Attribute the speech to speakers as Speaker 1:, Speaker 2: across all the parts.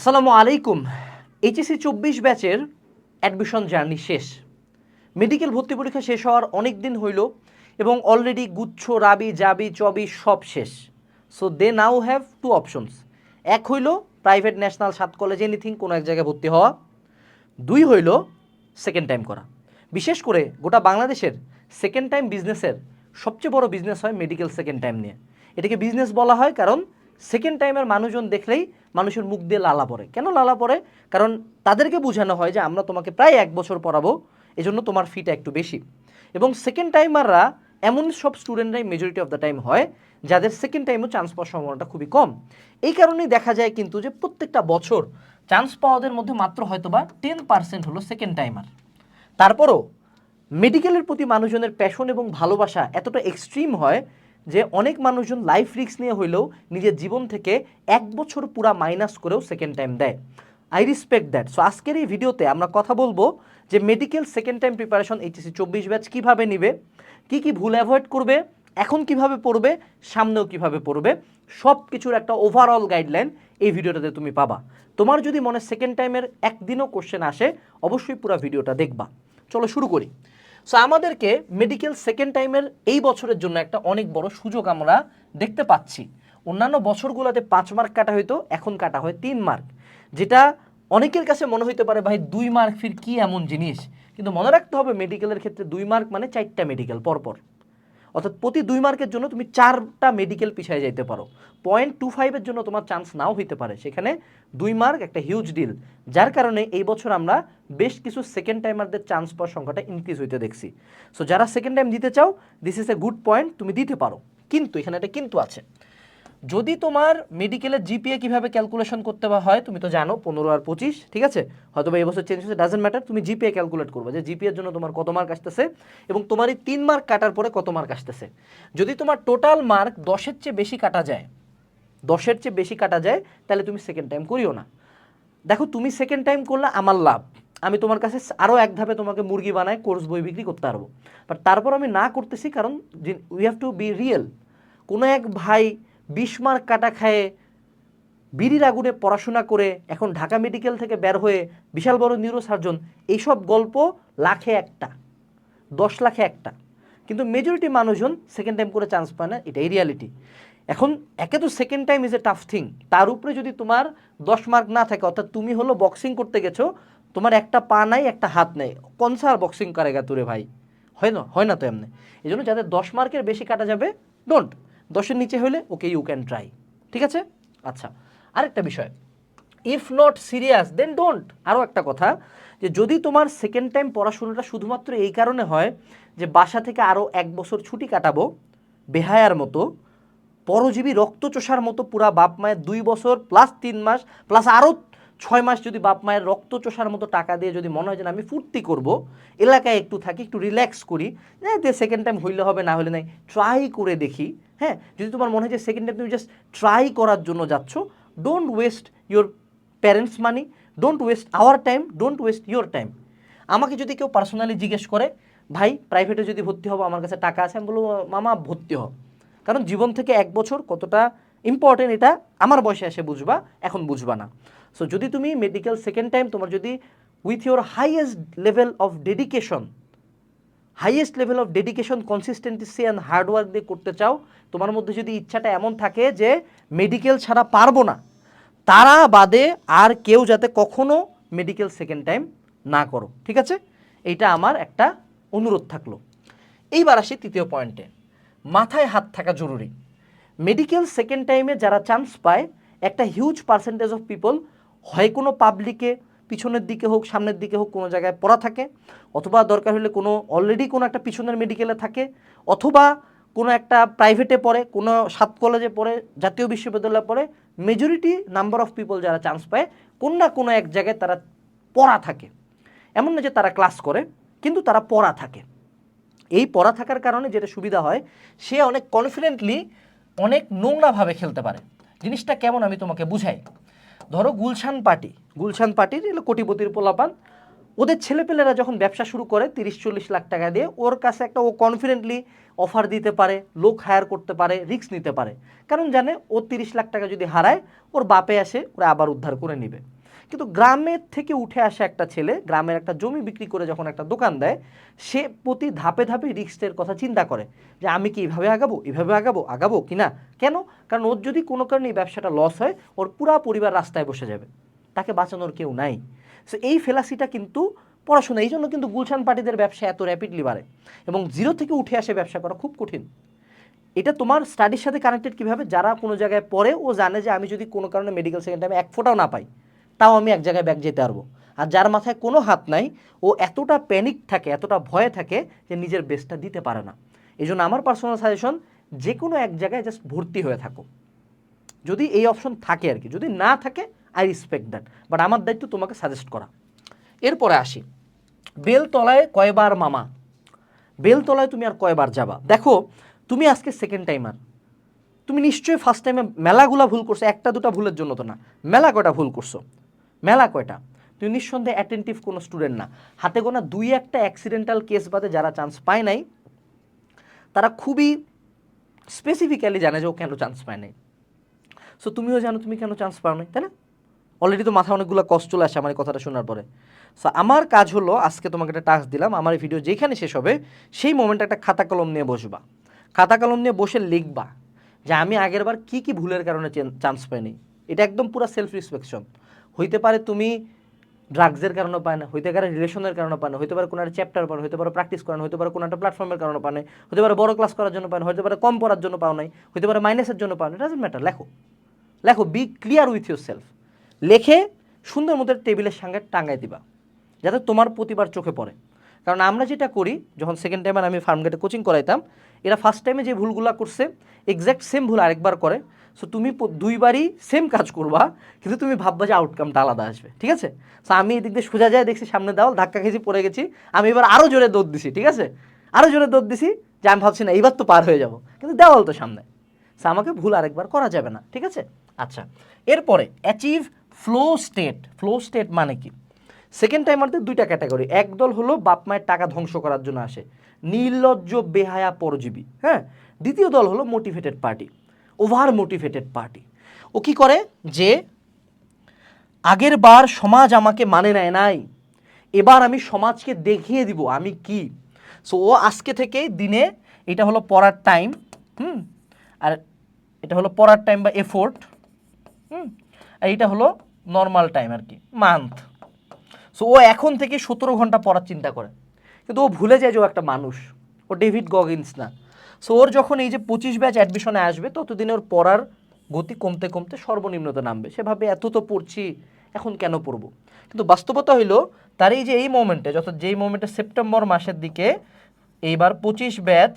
Speaker 1: আসসালামু আলাইকুম। এইচএসসি চব্বিশ ব্যাচের অ্যাডমিশন জার্নি শেষ। মেডিকেল ভর্তি পরীক্ষা শেষ হওয়ার অনেক দিন হইল এবং অলরেডি গুচ্ছ, রাবি, জাবি, চবি সব শেষ। So they now have two options এক হইল প্রাইভেট ন্যাশনাল সাত কলেজ এনিথিং কোনো এক জায়গায় ভর্তি হওয়া। দুই হইল সেকেন্ড টাইম করা। বিশেষ করে গোটা বাংলাদেশের সেকেন্ড টাইম বিজনেসের সবচেয়ে বড় বিজনেস হয় মেডিকেল সেকেন্ড টাইম নিয়ে। এটাকে বিজনেস বলা হয় কারণ সেকেন্ড টাইমের মানুষজন দেখলেই মানুষের মুখ দিয়ে লালা পড়ে। কেন লালা পড়ে? কারণ তাদেরকে বোঝানো হয় যে আমরা তোমাকে প্রায় এক বছর পড়াবো, এজন্য তোমার ফিটা একটু বেশি। এবং সেকেন্ড টাইমাররা এমন সব স্টুডেন্টরাই মেজরিটি অফ দ্য টাইম হয়, যাদের সেকেন্ড টাইমও চান্স পাওয়ার সম্ভাবনাটা খুবই কম। এই কারণেই দেখা যায় কিন্তু যে প্রত্যেকটা বছর চান্স পাওয়াদের মধ্যে মাত্র হয়তোবা টেন পার্সেন্ট হলো সেকেন্ড টাইমার তারপরও মেডিকেলের প্রতি মানুষজনের প্যাশন এবং ভালোবাসা এতটা এক্সট্রিম হয় যে অনেক মানুষজন লাইফ রিস্ক নিয়ে হইলেও নিজের জীবন থেকে এক বছর পুরা মাইনাস করেও সেকেন্ড টাইম দেয়। আই রেসপেক্ট দ্যাট সো আজকের এই ভিডিওতে আমরা কথা বলব যে medical second time preparation HSC চব্বিশ ব্যাচ কীভাবে নিবে, কি কি ভুল অ্যাভয়েড করবে, এখন কীভাবে পড়বে, সামনেও কীভাবে পড়বে সব কিছুর একটা ওভারঅল গাইডলাইন এই ভিডিওটাতে তুমি পাবা। তোমার যদি মনে সেকেন্ড টাইমের একদিনও কোশ্চেন আসে, অবশ্যই পুরো ভিডিওটা দেখবা। চলো শুরু করি। সো আমাদেরকে মেডিকেল সেকেন্ড টাইমের এই বছরের জন্য একটা অনেক বড় সুযোগ আমরা দেখতে পাচ্ছি। অন্যান্য বছরগুলোতে পাঁচ মার্ক কাটা হইতো, এখন কাটা হয় তিন মার্ক যেটা অনেকের কাছে মনে হইতে পারে, ভাই, দুই মার্ক ফির কি এমন জিনিস? কিন্তু মনে রাখতে হবে মেডিকেলের ক্ষেত্রে দুই মার্ক মানে চারটা মেডিকেল পরপর। অর্থাৎ প্রতি দুই মার্কের জন্য তুমি চারটা মেডিকেল পিছিয়ে যাইতে পারো। পয়েন্ট টু ফাইভের জন্য তোমার চান্স নাও হইতে পারে। সেখানে দুই মার্ক একটা হিউজ ডিল যার কারণে এই বছর আমরা বেশ কিছু সেকেন্ড টাইমারদের চান্স পাওয়ার সংখ্যাটা ইনক্রিজ হইতে দেখছি। সো যারা সেকেন্ড টাইম দিতে চাও this is a good point তুমি দিতে পারো। কিন্তু এখানে একটা কিন্তু আছে। যদি তোমার মেডিকেলের জিপিএ কীভাবে ক্যালকুলেশন করতে হয়, তুমি তো জানো, পনেরো আর পঁচিশ, ঠিক আছে? হয়তো বা এবছর চেঞ্জ হচ্ছে ডাজেন্ট ম্যাটার তুমি জিপিএ ক্যালকুলেট করবে যে জিপিএর জন্য তোমার কত মার্ক আসতেছে এবং তোমার এই তিন মার্ক কাটার পরে কত মার্ক আসতেছে। যদি তোমার টোটাল মার্ক দশের চেয়ে বেশি কাটা যায়, দশের চেয়ে বেশি কাটা যায়, তাহলে তুমি সেকেন্ড টাইম করিও না। দেখো, তুমি সেকেন্ড টাইম করলে আমার লাভ। আমি তোমার কাছে আরও এক ধাপে তোমাকে মুরগি বানায় কোর্স বই বিক্রি করতে পারব। বাট তারপর আমি না করতেছি কারণ we have to be real কোনো এক ভাই বিশ মার্ক কাটা খায়ে বিড়ির আগুনে পড়াশোনা করে এখন ঢাকা মেডিকেল থেকে বের হয়ে বিশাল বড় নিউরো সার্জন এইসব গল্প লাখে একটা, দশ লাখে একটা। কিন্তু মেজরিটি মানুষজন সেকেন্ড টাইম করে চান্স পায় না, এটাই রিয়ালিটি এখন একে তো second time is a tough thing তার উপরে যদি তোমার দশ মার্ক না থাকে, অর্থাৎ তুমি হলো বক্সিং করতে গেছো, তোমার একটা পা নাই, একটা হাত নাই। কনসার বক্সিং করেগা তোরে ভাই? হয় না হয় না তো এমনি। এই জন্য যাদের দশ মার্কের বেশি কাটা যাবে ডোন্ট দশের নিচে হলে ওকে ইউ ক্যান ট্রাই ঠিক আছে? আচ্ছা আরেকটা বিষয়। If not serious then don't আরও একটা কথা, যে যদি তোমার সেকেন্ড টাইম পড়াশোনাটা শুধুমাত্র এই কারণে হয় যে বাসা থেকে আরও এক বছর ছুটি কাটাবো, বেহায়ার মতো, পরজীবী রক্তচোষার মতো পুরা বাপ মায়ের দুই বছর প্লাস তিন মাস প্লাস আরও ছয় মাস যদি বাপ মায়ের রক্তচোষার মতো টাকা দিয়ে যদি মনে হয় যে আমি ফুর্তি করব, এলাকায় একটু থাকি, একটু রিল্যাক্স করি যে সেকেন্ড টাইম হইলে হবে, না হলে নাই ট্রাই করে দেখি হ্যাঁ যদি তোমার মনে হয় যে সেকেন্ড টাইম তুমি জাস্ট ট্রাই করার জন্য যাচ্ছ don't waste your parents money don't waste our time don't waste your time আমাকে যদি কেউ পার্সোনালি জিজ্ঞেস করে, ভাই প্রাইভেটে যদি ভর্তি হব, আমার কাছে টাকা আছে? আমি বলব, মামা, ভর্তি হ। কারণ জীবন থেকে এক বছর কতটা ইম্পর্টেন্ট এটা, আমার বয়সে এসে বুঝবা, এখন বুঝবা না। সো যদি তুমি মেডিকেল সেকেন্ড টাইম তোমার যদি with your highest level of dedication highest level of dedication consistency and hard work দিয়ে করতে চাও, তোমার মধ্যে যদি ইচ্ছাটা এমন থাকে যে মেডিকেল ছাড়া পারব না, তারা বাদে আর কেউ যাতে কখনো মেডিকেল সেকেন্ড টাইম না করো। ঠিক আছে? এইটা আমার একটা অনুরোধ থাকল। এইবার আসি তৃতীয় পয়েন্টে মাথায় হাত থাকা জরুরি। মেডিকেল সেকেন্ড টাইমে যারা চান্স পায়, একটা হিউজ পার্সেন্টেজ অফ পিপল হয় কোনো পাবলিকে পিছনের দিকে হোক, সামনের দিকে হোক, কোনো জায়গায় পড়া থাকে, অথবা দরকার হলে কোনো অলরেডি কোনো একটা পিছনের মেডিকেলে থাকে, অথবা কোনো একটা প্রাইভেটে পড়ে, কোনো সাত কলেজে পড়ে, জাতীয় বিশ্ববিদ্যালয়ে পড়ে মেজরিটি নাম্বার অফ পিপল যারা চান্স পায়, কোন না কোনো এক জায়গায় তারা পড়া থাকে। এমন না যে তারা ক্লাস করে, কিন্তু তারা পড়া থাকে। এই পড়া থাকার কারণে যেটা সুবিধা হয়, সে অনেক কনফিডেন্টলি অনেক নোংরাভাবে খেলতে পারে। জিনিসটা কেমন আমি তোমাকে বুঝাই। ধরো গুলশান পার্টি, গুলশান পার্টির এগুলো কোটিপতির পোলাপান, ওদের ছেলেপেলেরা যখন ব্যবসা শুরু করে তিরিশ চল্লিশ লাখ টাকা দিয়ে, ওর কাছে একটা ও কনফিডেন্টলি অফার দিতে পারে, লোক হায়ার করতে পারে রিস্ক নিতে পারে। কারণ জানে ও তিরিশ লাখ টাকা যদি হারায়, ওর বাপে আসে, ওরা আবার উদ্ধার করে নিবে। কিন্তু গ্রামের থেকে উঠে আসা একটা ছেলে, গ্রামের একটা জমি বিক্রি করে যখন একটা দোকান দেয়, সে প্রতি ধাপে ধাপে রিস্কের কথা চিন্তা করে যে আমি কি এইভাবে আগাবো, এভাবে আগাবো আগাবো কি না? কেন? কারণ ওর যদি কোনো কারণে এই ব্যবসাটা লস হয়, ওর পুরা পরিবার রাস্তায় বসে যাবে। তাকে বাঁচানোর কেউ নাই। সো এই ফেলাসিটা কিন্তু পড়াশোনা, এই জন্য কিন্তু গুলশান পার্টিদের ব্যবসা এত র্যাপিডলি বাড়ে। এবং জিরো থেকে উঠে আসে ব্যবসা করা খুব কঠিন। এটা তোমার স্টাডির সাথে কানেক্টেড কীভাবে? যারা কোনো জায়গায় পড়ে, ও জানে যে আমি যদি কোনো কারণে মেডিকেল সেকেন্ড টাইমে এক ফোঁটাও না পাই। তাও আমি এক জায়গায় ব্যাগ যেতে পারব। আর যার মাথায় কোনো হাত নাই, ও এতটা প্যানিক থাকে, এতটা ভয়ে থাকে যে নিজের বেস্টটা দিতে পারে না। এই জন্য আমার পার্সোনাল সাজেশন যে কোনো এক জায়গায় জাস্ট ভর্তি হয়ে থাকো। যদি এই অপশন থাকে আর কি, যদি না থাকে আই রেসপেক্ট দ্যাট বাট আমার দায়িত্ব তোমাকে সাজেস্ট করা। এরপরে আসি। বেলতলায় কয়বার মামা? বেলতলায় তুমি আর কয়বার যাবা? দেখো, তুমি আজকে সেকেন্ড টাইমার তুমি নিশ্চয়ই ফার্স্ট টাইমে মেলাগুলা ভুল করছ, একটা দুটা ভুলের জন্য তো না। মেলা কয়টা ভুল করছ? মেলা কয়টা? তুমি নিঃসন্দেহে অ্যাটেন্টিভ কোনো স্টুডেন্ট না। হাতে গোনা দুই একটা অ্যাক্সিডেন্টাল কেস বাদে যারা চান্স পায় নাই, তারা খুবই স্পেসিফিক্যালি জানে যে ও কেন চান্স পায় নাই। সো তুমিও জানো তুমি কেন চান্স পাও নাই, তাই না? অলরেডি তো মাথায় অনেকগুলো কষ্ট চলে আসে আমার কথাটা শোনার পরে। সো আমার কাজ হলো, আজকে তোমাকে একটা টাস্ক দিলাম, আমার এই ভিডিও যেখানে শেষ হবে, সেই মোমেন্টে একটা খাতা কলম নিয়ে বসবা। খাতা কলম নিয়ে বসে লিখবা যে আমি আগের বার কী কী ভুলের কারণে চান্স পাইনি। এটা একদম পুরো সেলফ রিসপেকশন হইতে পারে তুমি ড্রাগসের কারণে না হইতে পারে রিলেশনের কারণে না হইতে পারে কোনো একটা চ্যাপ্টার পায় না, হইতে পারে প্র্যাকটিস করেন হইতে পারে কোনো একটা প্ল্যাটফর্মের কারণে পায় না হইতে পারে বড় ক্লাস করার জন্য পায় না হইতে পারে কম পড়ার জন্য পাও নাই হইতে পারে মাইনাসের জন্য পাও না ডাজেন্ট ম্যাটার লেখো। লেখো be clear with yourself লেখে সুন্দর মতো টেবিলের সঙ্গে টাঙ্গাই দিবা যাতে তোমার প্রতিবার চোখে পড়ে। কারণ আমরা যেটা করি, যখন সেকেন্ড টাইমে আমি ফার্ম ফার্মগেটে কোচিং করাইতাম, এরা ফার্স্ট টাইমে যে ভুলগুলো করছে এক্স্যাক্ট সেম ভুল আরেকবার করে। সো তুমি দুইবারই সেম কাজ করবা, কিন্তু তুমি ভাববা যে আউটকামটা আলাদা আসবে, ঠিক আছে? সো আমি এদিক দিয়ে সোজা যায়, দেখছি সামনে দেওয়াল, ধাক্কা খেয়েছি, পড়ে গেছি, আমি এবার আরও জোরে দৌড় দিছি, ঠিক আছে? আরও জোরে দৌড় দিছি যে আমি ভাবছি না, এইবার তো পার হয়ে যাব, কিন্তু দেওয়াল তো সামনে। সো আমাকে ভুল আরেকবার করা যাবে না, ঠিক আছে? আচ্ছা এরপরে achieve flow state flow state মানে কি? সেকেন্ড টাইমারদের দুইটা ক্যাটাগরি একদল হলো বাপ মায়ের টাকা ধ্বংস করার জন্য আসে, নির্লজ্জ, বেহায়া, পরজীবী হ্যাঁ? দ্বিতীয় দল হলো motivated party over motivated party ও কি করে? যে আগের বার সমাজ আমাকে মানে নেয় নাই, এবার আমি সমাজকে দেখিয়ে দিব আমি কি। সো ও আজকে থেকে দিনে এটা হলো পড়ার টাইম হুম? আর এটা হলো পড়ার টাইম বা এফোর্ট হুম? আর এটা হলো নর্মাল টাইম আর কি মান্থ সো ও এখন থেকে সতেরো ঘণ্টা পড়ার চিন্তা করে। কিন্তু ও ভুলে যায় যে ও একটা মানুষ। ও ডেভিড গগিন্স না। সো ওর যখন এই যে পঁচিশ ব্যাচ অ্যাডমিশনে আসবে, ততদিনে ওর পড়ার গতি কমতে কমতে সর্বনিম্নতে নামবে। সে ভাবে, এত তো পড়ছি, এখন কেন পড়ব? কিন্তু বাস্তবতা হইল, তার এই যে এই মোমেন্টে যত যেই মোমেন্টে সেপ্টেম্বর মাসের দিকে এইবার পঁচিশ ব্যাচ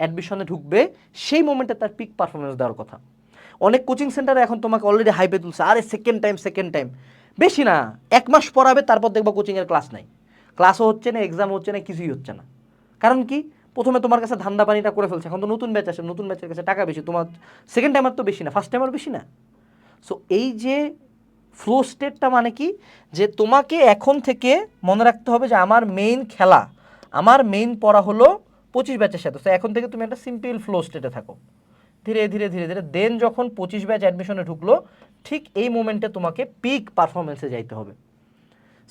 Speaker 1: অ্যাডমিশনে ঢুকবে, সেই মোমেন্টে তার পিক পারফরমেন্স দেওয়ার কথা। অনেক কোচিং সেন্টারে এখন তোমাকে অলরেডি হাইপে তুলছে, আরে সেকেন্ড টাইম সেকেন্ড টাইম বেশি না, এক মাস পড়াবে, তারপর দেখবা কোচিংয়ের ক্লাস নাই। ক্লাসও হচ্ছে না এক্সাম হচ্ছে না, কিছুই হচ্ছে না। কারণ কি? প্রথমে তোমার কাছে ধান্দা পানিটা করে ফেলছে, এখন তো নতুন ব্যাচ আসে, নতুন ব্যাচের কাছে টাকা বেশি, তোমার সেকেন্ড টাইমার তো বেশি না ফার্স্ট টাইমার বেশি না। সো এই যে ফ্লো স্টেটটা মানে কি? যে তোমাকে এখন থেকে মনে রাখতে হবে যে আমার মেইন খেলা, আমার মেইন পড়া হলো পঁচিশ ব্যাচের সাথে। তো এখন থেকে তুমি একটা সিম্পল ফ্লো স্টেটে থাকো। ধীরে ধীরে ধীরে ধীরে দেন যখন পঁচিশ ব্যাচ অ্যাডমিশনে ঢুকলো ঠিক এই মোমেন্টে তোমাকে পিক পারফরমেন্সে যাইতে হবে।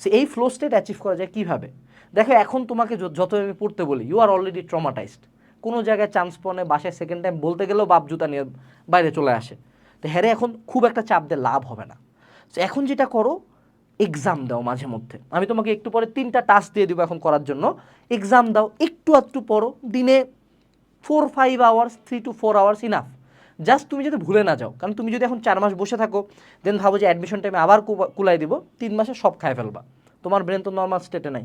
Speaker 1: সে এই ফ্লো স্টেট অ্যাচিভ করা যায় কীভাবে? দেখো, এখন তোমাকে যত আমি পড়তে বলি ইউ আর অলরেডি ট্রমাটাইজড কোনো জায়গায় চান্স পনে বাসায় সেকেন্ড টাইম বলতে গেলেও বাপ জুতা নিয়ে বাইরে চলে আসে। তো হ্যারে, এখন খুব একটা চাপ দিয়ে লাভ হবে না। তো এখন যেটা করো এক্সাম দাও মাঝে মধ্যে। আমি তোমাকে একটু পরে তিনটা টাস্ক দিয়ে দেবো এখন করার জন্য। এক্সাম দাও, একটু একটু পড়ো, দিনে four five hours three two four hours enough just তুমি যদি ভুলে না যাও, কারণ তুমি যদি এখন চার মাস বসে থাকো দেন ভাবো যে অ্যাডমিশন টাইমে আবার কুলাই দিব, তিন মাসে সব খায় ফেলবা। তোমার ব্রেন তো নর্মাল স্টেটে নাই।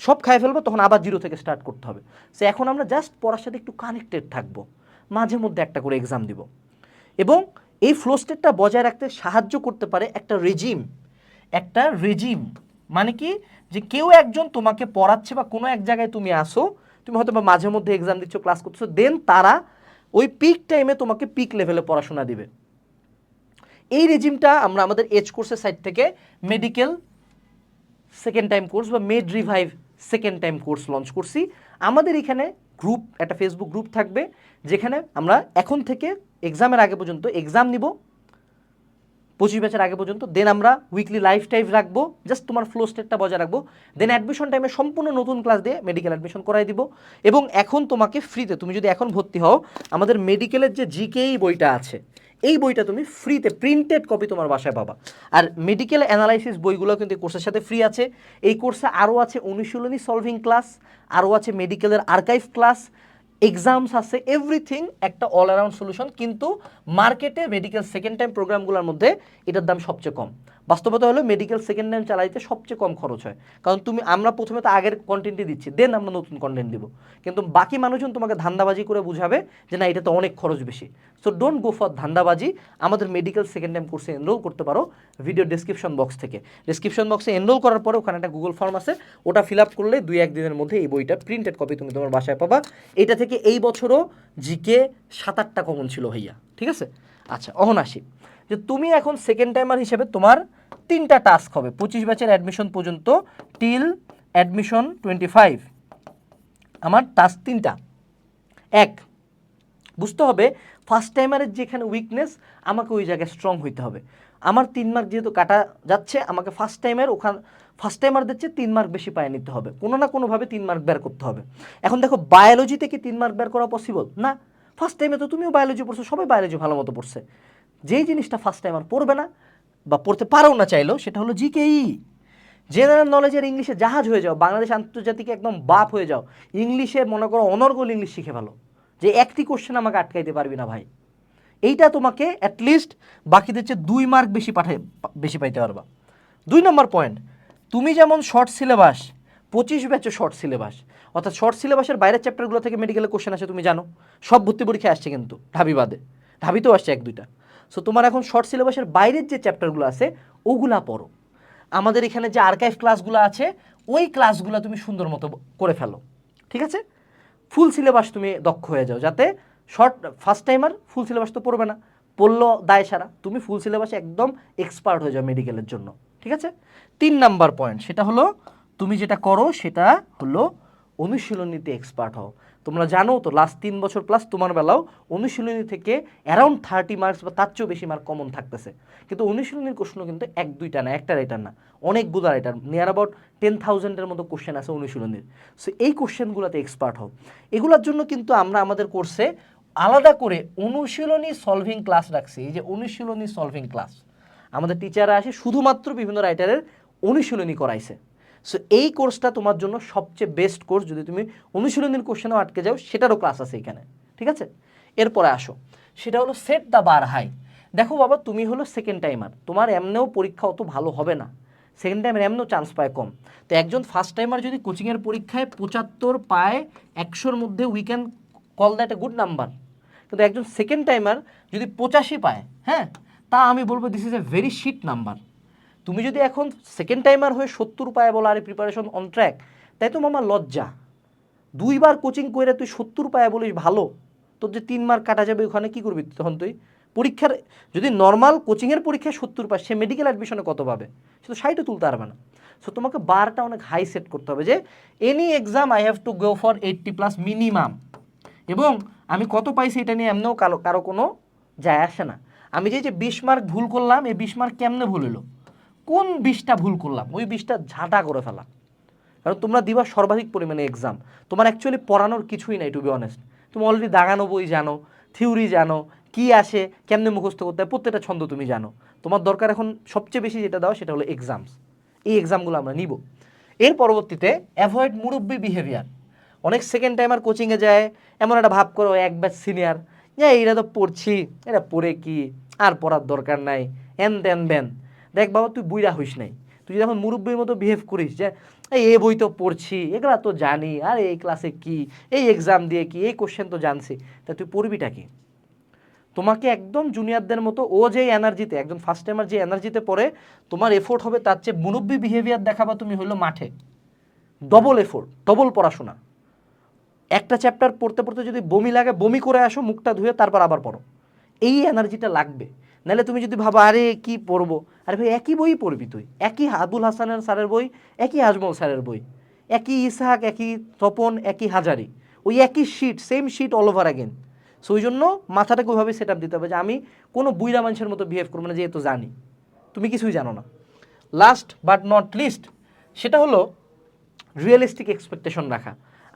Speaker 1: সব খায় ফেলব, তখন আবার জিরো থেকে স্টার্ট করতে হবে। সে এখন আমরা জাস্ট পড়ার সাথে একটু কানেক্টেড থাকব। মাঝে মধ্যে একটা করে এক্সাম দিব। এবং এই ফ্লো স্টেটটা বজায় রাখতে সাহায্য করতে পারে একটা রেজিম একটা রেজিম মানে কি? যে কেউ একজন তোমাকে পড়াচ্ছে বা কোনো এক জায়গায় তুমি আসো, তুমি হয়তো বা মাঝে মধ্যে এক্সাম দিচ্ছ ক্লাস করছ দেন তারা ওই পিক টাইমে তোমাকে পিক লেভেলে পড়াশোনা দিবে। এই রেজিমটা আমরা আমাদের এজ কোর্সের সাইড থেকে মেডিকেল সেকেন্ড টাইম কোর্স বা med revive second time course launch করছি। আমাদের এখানে গ্রুপ একটা ফেসবুক গ্রুপ থাকবে, যেখানে আমরা এখন থেকে এক্সামের আগে পর্যন্ত এক্সাম নিব। পঁচিশ ব্যাচের আগে পর্যন্ত দেন আমরা উইকলি লাইফ টাইপ রাখব জাস্ট তোমার ফ্লো স্টেটটা বজায় রাখব দেন অ্যাডমিশন টাইমে সম্পূর্ণ নতুন ক্লাস দিয়ে মেডিকেল অ্যাডমিশন করাই দিব, এবং এখন তোমাকে ফ্রিতে তুমি যদি এখন ভর্তি হও, আমাদের মেডিকেলের যে জিকেই বইটা আছে, এই বইটা তুমি ফ্রিতে প্রিন্টেড কপি তোমার বাসায় পাবা। আর মেডিকেল অ্যানালাইসিস বইগুলো কিন্তু এই কোর্সের সাথে ফ্রি আছে, এই কোর্সে আরও আছে অনুশীলনী সলভিং ক্লাস আরও আছে মেডিকেলের আর্কাইভ ক্লাস এক্সামস আছে এভরিথিং একটা অল অ্যারাউন্ড সলিউশন কিন্তু মার্কেটে মেডিকেল সেকেন্ড টাইম প্রোগ্রামগুলোর মধ্যে এটার দাম সবচেয়ে কম। বাস্তবতা হলো মেডিকেল সেকেন্ড টাইম চালাইতে সবচেয়ে কম খরচ হয়। কারণ তুমি, আমরা প্রথমে তো আগের কন্টেন্টই দিচ্ছি দেন আমরা নতুন কন্টেন্ট দিব। কিন্তু বাকি মানুষজন তোমাকে ধান্দাবাজি করে বুঝাবে যে না, এটা তো অনেক খরচ বেশি। সো ডোন্ট গো ফর ধান্দাবাজি। আমাদের মেডিকেল সেকেন্ড টাইম কোর্সে এনরোল করতে পারো ভিডিও ডেসক্রিপশন বক্স থেকে। ডেসক্রিপশন বক্সে এনরোল করার পরে ওখানে একটা গুগল ফর্ম আছে। ওটা ফিল আপ করলে দুই একদিনের মধ্যে এই বইটা প্রিন্টেড কপি তুমি তোমার বাসায় পাবা। এটা থেকে এই বছরও জিকে সাত, আটটা কমন ছিল ভাইয়া। ঠিক আছে? আচ্ছা অহন আসি যে তুমি এখন সেকেন্ড টাইমার হিসেবে তোমার তিনটা টাস্ক হবে। পঁচিশ ব্যাচের অ্যাডমিশন পর্যন্ত টিল অ্যাডমিশন টোয়েন্টি ফাইভ আমার টাস্ক তিনটা। এক, বুঝতে হবে ফার্স্ট টাইমারের যেখানে উইকনেস আমাকে ওই জায়গায় স্ট্রং হইতে হবে। আমার তিন মার্ক যেহেতু কাটা যাচ্ছে, আমাকে ফার্স্ট টাইমের ওখান ফার্স্ট টাইমার দিচ্ছে তিন মার্ক বেশি পায়ে নিতে হবে। কোনো না কোনোভাবে তিন মার্ক বের করতে হবে। এখন দেখো বায়োলজি থেকে তিন মার্ক বের করা পসিবল না। ফার্স্ট টাইমে তো তুমিও বায়োলজি পড়ছো, সবাই বায়োলজি ভালো মতো পড়ছে। যেই জিনিসটা ফার্স্ট টাইমার পড়বে না বা পড়তে পারেও না চাইলেও, সেটা হলো জিকেই জেনারেল নলেজের ইংলিশে জাহাজ হয়ে যাও, বাংলাদেশ আন্তর্জাতিকে একদম বাপ হয়ে যাও। ইংলিশে মনে করো অনর্গল ইংলিশ শিখে ভালো যে একটি কোশ্চেন আমাকে আটকাইতে পারবি না ভাই। এইটা তোমাকে অ্যাটলিস্ট বাকিদের চেয়ে দুই মার্ক বেশি পাঠাই, বেশি পাইতে পারবা। দুই নম্বর পয়েন্ট তুমি যেমন শর্ট সিলেবাস পঁচিশ ব্যাচে শর্ট সিলেবাস অর্থাৎ শর্ট সিলেবাসের বাইরের চ্যাপ্টারগুলো থেকে মেডিকেলের কোশ্চেন আসে, তুমি জানো। সব ভর্তি পরীক্ষায় আসছে কিন্তু, ঢাবি বাদে। ঢাবিতেও আসছে এক দুইটা। সো তোমার এখন শর্ট সিলেবাসের বাইরের যে চ্যাপ্টারগুলো আছে, ওগুলা পড়ো। আমাদের এখানে যে আর্কাইভ ক্লাসগুলো আছে, ওই ক্লাসগুলো তুমি সুন্দর মতো করে ফেলো। ঠিক আছে? ফুল সিলেবাস তুমি দক্ষ হয়ে যাও, যাতে short first timer full syllabus তো পড়বে না। পড়ল দায় সারা, তুমি ফুল সিলেবাসে একদম এক্সপার্ট হয়ে যাও মেডিকেলের জন্য। ঠিক আছে? তিন নাম্বার পয়েন্ট সেটা হলো, তুমি যেটা করো, সেটা হলো অনুশীলনীতে এক্সপার্ট হও। তোমরা জানো তো লাস্ট তিন বছর প্লাস তোমার বেলাও অনুশীলনী থেকে অ্যারাউন্ড থার্টি মার্কস বা তার চেয়েও বেশি মার্ক কমন থাকতেছে। কিন্তু অনুশীলনীর কোশ্চেন কিন্তু এক দুইটা না, একটা রাইটার না অনেকগুলো রাইটার নিয়ার অ্যাবাউট টেন থাউজেন্ডের মতো কোশ্চেন আছে অনুশীলনীর। সো এই কোশ্চেনগুলোতে এক্সপার্ট হও। এগুলোর জন্য কিন্তু আমরা আমাদের কোর্সে আলাদা করে অনুশীলনী সলভিং ক্লাস রাখছি। এই যে অনুশীলনী সলভিং ক্লাস আমাদের টিচাররা আসে শুধুমাত্র বিভিন্ন রাইটারের অনুশীলনী করাইছে। সো এই কোর্সটা তোমার জন্য সবচেয়ে বেস্ট কোর্স যদি তুমি অনুশীলনের কোশ্চেনও আটকে যাও, সেটারও ক্লাস আছে এখানে। ঠিক আছে? এরপরে আসো। সেটা হলো সেট দ্য বার হাই দেখো বাবা, তুমি হলো সেকেন্ড টাইমার তোমার এমনেও পরীক্ষা অত ভালো হবে না। সেকেন্ড টাইমের এমনও চান্স পায় কম। তো একজন ফার্স্ট টাইমার যদি কোচিংয়ের পরীক্ষায় পঁচাত্তর পায় একশোর মধ্যে we can call that a good number কিন্তু একজন সেকেন্ড টাইমার যদি পঁচাশি পায় হ্যাঁ? তা আমি বলব this is a very sheet number তুমি যদি এখন সেকেন্ড টাইমার হয়ে সত্তর পায় বলো, আরে প্রিপারেশন অন ট্র্যাক তাই তো মামা লজ্জা। দুইবার কোচিং করে তুই সত্তর পায় বলিস ভালো, তোর যে তিন মার্ক কাটা যাবে ওখানে কি করবি তখন তুই? পরীক্ষার, যদি নর্মাল কোচিংয়ের পরীক্ষায় সত্তর পায় সে মেডিকেল অ্যাডমিশনে কত পাবে? সে তো ষাটও তুলতে পারবে না। সো তোমাকে বারটা অনেক হাই সেট করতে হবে যে any exam I have to go for eighty plus minimum এবং আমি কত পাইছি এটা নিয়ে এমনিও কারও কারও কোনো যায় আসে না। আমি যে যে বিশ মার্ক ভুল করলাম, এই বিশ মার্ক কেমনে ভুল হলো? কোন বিষটা ভুল করলাম? ওই বিষটা ঝাঁটা করে ফেলা কারণ তোমরা দিবা সর্বাধিক পরিমাণে এক্সাম তোমার অ্যাকচুয়ালি পড়ানোর কিছুই নাই টু বি অনেস্ট তুমি অলরেডি দাগানো বই জানো থিওরি জানো, কি আসে, কেমনে মুখস্থ করতে হয়, প্রত্যেকটা ছন্দ তুমি জানো। তোমার দরকার এখন সবচেয়ে বেশি যেটা দাও সেটা হলো এক্সামস এই এক্সামগুলো আমরা নিব। এর পরবর্তীতে অ্যাভয়েড মুরব্বী বিহেভিয়ার অনেক সেকেন্ড টাইমার কোচিংয়ে যায়, এমন একটা ভাব করো, এক ব্যাচ সিনিয়র যে এইটা তো পড়ছি, এটা পড়ে কি? আর পড়ার দরকার নাই। এন তেন বেন দেখ বাবা, তুই বুইরা হইস নাই। তুই যখন মুরব্বীর মতো বিহেভ করিস যে, এই এ বই তো পড়ছি, এগুলা তো জানি, আর এই ক্লাসে কি, এই এক্সাম দিয়ে কি, এই কোশ্চেন তো জানছি। তা তুই পড়বিটা কি? তোমাকে একদম জুনিয়রদের মতো ও যে এনার্জিতে একজন ফার্স্ট টাইমার যে এনার্জিতে পড়ে, তোমার এফোর্ট হবে তার চেয়ে মুরব্বী বিহেভিয়ার দেখাবা তুমি হলো মাঠে। ডবল এফোর্ট ডবল পড়াশোনা। একটা চ্যাপ্টার পড়তে পড়তে যদি বমি লাগে, বমি করে আসো, মুখটা ধুয়ে তারপর আবার পড়ো। এই এনার্জিটা লাগবে। নাহলে তুমি যদি ভাবো, আরে, কি পড়ব? আরে ভাই, একই বই পড়বি তুই। একই আবুল হাসানের স্যারের বই, একই আজমল স্যারের বই, একই ইসহাক, একই তপন, একই হাজারি। ওই একই sheet same sheet all over again so ওই জন্য মাথাটাকে ওইভাবে সেট আপ দিতে হবে যে আমি কোনো বুইরা মানুষের মতো বিহেভ করব না, যেহেতু জানি। তুমি কিছুই জানো না। লাস্ট বাট নট লিস্ট সেটা হলো রিয়েলিস্টিক এক্সপেকটেশন রাখা।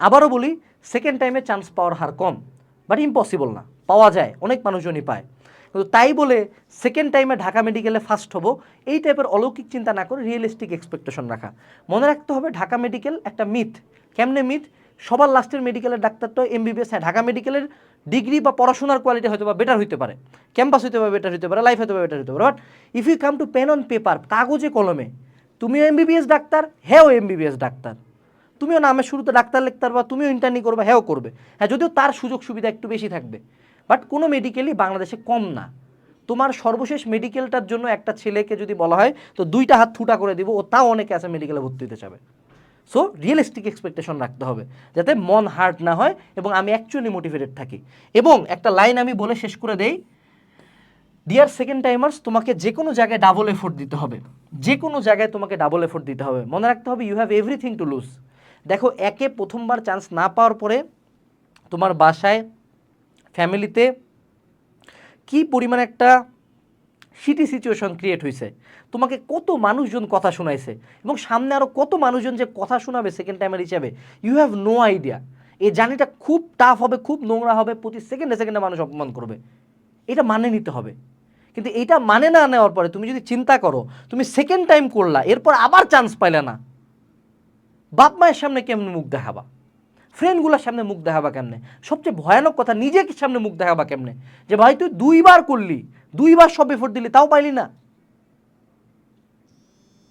Speaker 1: আবারও বলি সেকেন্ড টাইমে চান্স পাওয়ার হার কম বাট ইম্পসিবল না। পাওয়া যায়, অনেক মানুষজনই পায়। কিন্তু তাই বলে সেকেন্ড টাইমে ঢাকা মেডিকেলে ফার্স্ট হব। এই টাইপের অলৌকিক চিন্তা না করে রিয়েলিস্টিক এক্সপেকটেশন রাখা। মনে রাখতে হবে ঢাকা মেডিকেল একটা মিথ কেমনে মিথ সবার লাস্টের মেডিকেলের ডাক্তার তো এমবিবিএস হ্যাঁ ঢাকা মেডিকেলের ডিগ্রি বা পড়াশোনার কোয়ালিটি হয়তো বা বেটার হইতে পারে। ক্যাম্পাস হইতে পারে বেটার হইতে পারে লাইফ হইতে পারে বেটার হতে পারে। But if you come to pen on paper কাগজে কলমে, তুমিও এমবিবিএস ডাক্তার হ্যাঁ এমবিবিএস ডাক্তার। তুমিও নামের শুরুতে ডাক্তার লিখতে পারবা, তুমিও ইন্টার্নি করবে হ্যাঁও করবে। হ্যাঁ যদিও তার সুযোগ সুবিধা একটু বেশি থাকবে। বাট কোনো মেডিকেলই বাংলাদেশে কম না। তোমার সর্বশেষ মেডিকেলটার জন্য একটা ছেলেকে যদি বলা হয়, তো দুইটা হাত থুটা করে দিব, ও তাও অনেকে আছে মেডিকেলে ভর্তি হতে চাবে। সো রিয়েলিস্টিক এক্সপেকটেশন রাখতে হবে, যাতে মন হার্ট না হয় এবং আমি অ্যাকচুয়ালি মোটিভেটেড থাকি। এবং একটা লাইন আমি বলে শেষ করে দেই ডিয়ার সেকেন্ড টাইমার্স তোমাকে যে কোনো জায়গায় ডাবল এফোর্ট দিতে হবে। যে কোনো জায়গায় তোমাকে ডাবল এফোর্ট দিতে হবে। মনে রাখতে হবে you have everything to lose দেখো, একে প্রথমবার চান্স না পাওয়ার পরে তোমার বাসায় ফ্যামিলিতে কি পরিমাণ একটা সিটি সিচুয়েশন ক্রিয়েট হয়েছে তোমাকে কত মানুষজন কথা শোনাইছে এবং সামনে আরও কত মানুষজন যে কথা শোনাবে সেকেন্ড টাইমের হিসাবে? ইউ হ্যাভ নো আইডিয়া এই জার্নিটা খুব টাফ হবে, খুব নোংরা হবে, প্রতি সেকেন্ডে সেকেন্ডে মানুষ অপমান করবে। এটা মানে নিতে হবে। কিন্তু এটা মানে না নেওয়ার পরে তুমি যদি চিন্তা করো, তুমি সেকেন্ড টাইম করলা, এরপর আবার চান্স পাইলে না। বাপ মায়ের সামনে কেমন মুখ দেখাবা? ফ্রেন্ডগুলোর সামনে মুখ দেখাবা কেমনে? সবচেয়ে ভয়ানক কথা, নিজেকে সামনে মুখ দেখাবা কেমনে? যে ভাই, তুই দুইবার করলি, দুইবার সব এফোর্ট দিলি, তাও পাইলি না।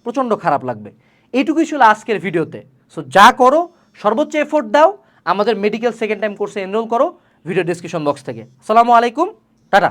Speaker 1: প্রচণ্ড খারাপ লাগবে। এইটুকুই ছিল আজকের ভিডিওতে। সো যা করো, সর্বোচ্চ এফোর্ট দাও, আমাদের মেডিকেল সেকেন্ড টাইম কোর্সে এনরোল করো ভিডিও ডিসক্রিপশন বক্স থেকে। আসসালামু আলাইকুম, টাটা।